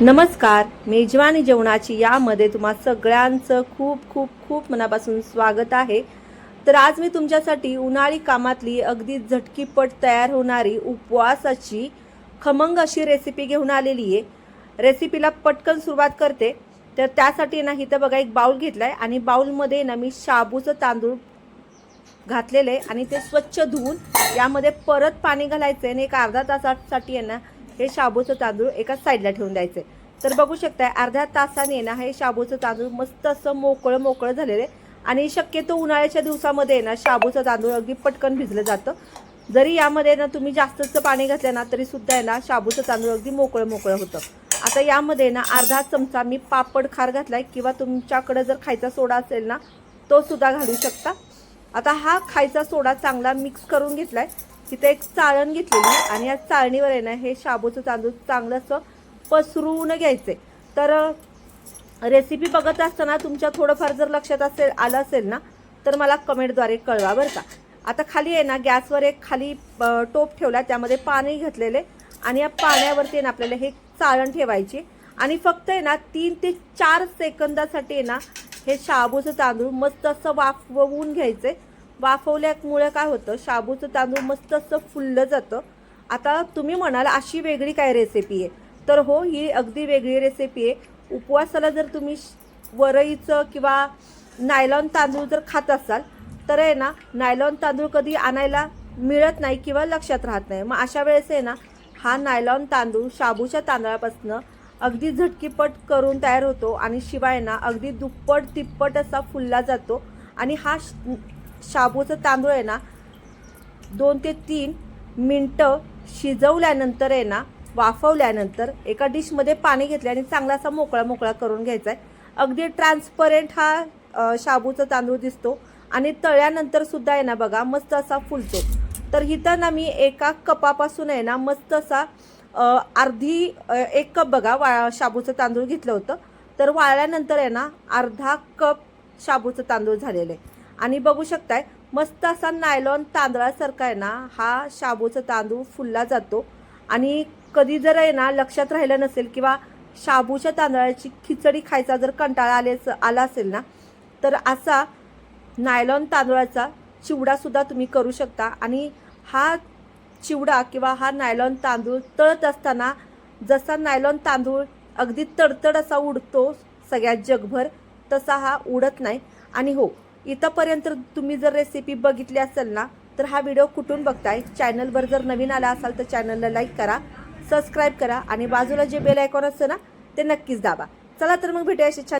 नमस्कार मेजवानी जेवणाची यामध्ये तुम्हा सगळ्यांचं खूप खूप खूप मनापासून स्वागत आहे. तर आज मी तुमच्यासाठी उन्हाळी कामातली अगदी झटकीपट तयार होणारी उपवासाची खमंग अशी रेसिपी घेऊन आलेली आहे. रेसिपीला पटकन सुरुवात करते. तर त्यासाठी ना इथं बघा एक बाऊल घेतला आहे आणि बाऊलमध्ये ना मी शाबूचं तांदूळ घातलेलं आहे आणि ते स्वच्छ धुवून यामध्ये परत पाणी घालायचं आहे आणि एक अर्धा तासासाठी आहे ना हे शाबूचं तांदूळ एका साईडला ठेवून द्यायचे. तर बघू शकताय अर्ध्या तासाने ना हे शाबूचं तांदूळ मस्त असं मोकळं मोकळं झालेलं आहे. आणि शक्यतो उन्हाळ्याच्या दिवसामध्ये आहे ना शाबूचं तांदूळ अगदी पटकन भिजलं जातं. जरी यामध्ये ना तुम्ही जास्तच पाणी घातलं ना तरी सुद्धा आहे ना शाबूचं तांदूळ अगदी मोकळं मोकळं होतं. आता यामध्ये ना अर्धा चमचा मी पापड खार घातलाय किंवा तुमच्याकडे जर खायचा सोडा असेल ना तो सुद्धा घालू शकता. आता हा खायचा सोडा चांगला मिक्स करून घेतलाय. तिथे एक चाळण घेतलेली आणि या चाळणीवर आहे ना हे शाबूचं तांदूळ चांगलं असं पसरून घ्यायचे. तर रेसिपी बघत असताना तुमच्या थोडंफार जर लक्षात असेल आलं असेल ना तर मला कमेंटद्वारे कळवा बरं का. आता खाली आहे ना गॅसवर एक खाली टोप ठेवला त्यामध्ये पाणी घातलेले आणि या पाण्यावरती आहे ना आपल्याला हे चाळण ठेवायची. आणि फक्त आहे ना तीन ते चार सेकंदासाठी आहे ना हे शाबूचं तांदूळ मस्त असं वाफवून घ्यायचे. वाफवल्यामुळे काय होतं शाबूचं तांदूळ मस्त असं फुललं जातं. आता तुम्ही म्हणाल अशी वेगळी काय रेसिपी आहे? तर हो ही अगदी वेगळी रेसिपी आहे. उपवासाला जर तुम्ही श- वरईचं किंवा नायलॉन तांदूळ जर खात असाल तर आहे ना नायलॉन तांदूळ कधी आणायला मिळत नाही किंवा लक्षात राहत नाही. मग अशा वेळेस आहे ना हा नायलॉन तांदूळ शाबूच्या तांदळापासून अगदी झटकीपट करून तयार होतो आणि शिवाय ना अगदी दुप्पट तिप्पट असा फुलला जातो. आणि हा श- शाबूचं तांदूळ आहे ना दोन ते तीन मिनटं शिजवल्यानंतर आहे ना वाफवल्यानंतर एका डिशमध्ये पाणी घेतलं आणि चांगला असा मोकळा मोकळा करून घ्यायचा आहे अगदी ट्रान्सपरंट हा शाबूचा तांदूळ दिसतो आणि तळ्यानंतर सुद्धा आहे ना बघा मस्त असा फुलतो. तर इथं ना मी एका कपापासून आहे ना मस्त असा अर्धी एक कप बघा वा शाबूचं तांदूळ घेतलं होतं. तर वाळल्यानंतर आहे ना अर्धा कप शाबूचं तांदूळ झालेलं आहे. आणि बघू शकताय मस्त असा नायलॉन तांदळासारखा आहे ना हा शाबूचा तांदूळ फुलला जातो. आणि कधी जर आहे ना लक्षात राहिलं नसेल किंवा शाबूच्या तांदळाची खिचडी खायचा जर कंटाळा आले आला असेल ना तर असा नायलॉन तांदळाचा चिवडासुद्धा तुम्ही करू शकता. आणि हा चिवडा किंवा हा नायलॉन तांदूळ तळत असताना जसा नायलॉन तांदूळ अगदी तडतड असा उडतो सगळ्यात जगभर तसा हा उडत नाही. आणि हो इथंपर्यंत तुम्ही जर रेसिपी बघितली असेल ना तर हा व्हिडिओ कुठून बघताय? चॅनलवर जर नवीन आला असाल तर चॅनलला लाईक करा सबस्क्राईब करा आणि बाजूला जे बेल आयकॉन असतं ना ते नक्कीच दाबा. चला तर मग भेटूया अशी छान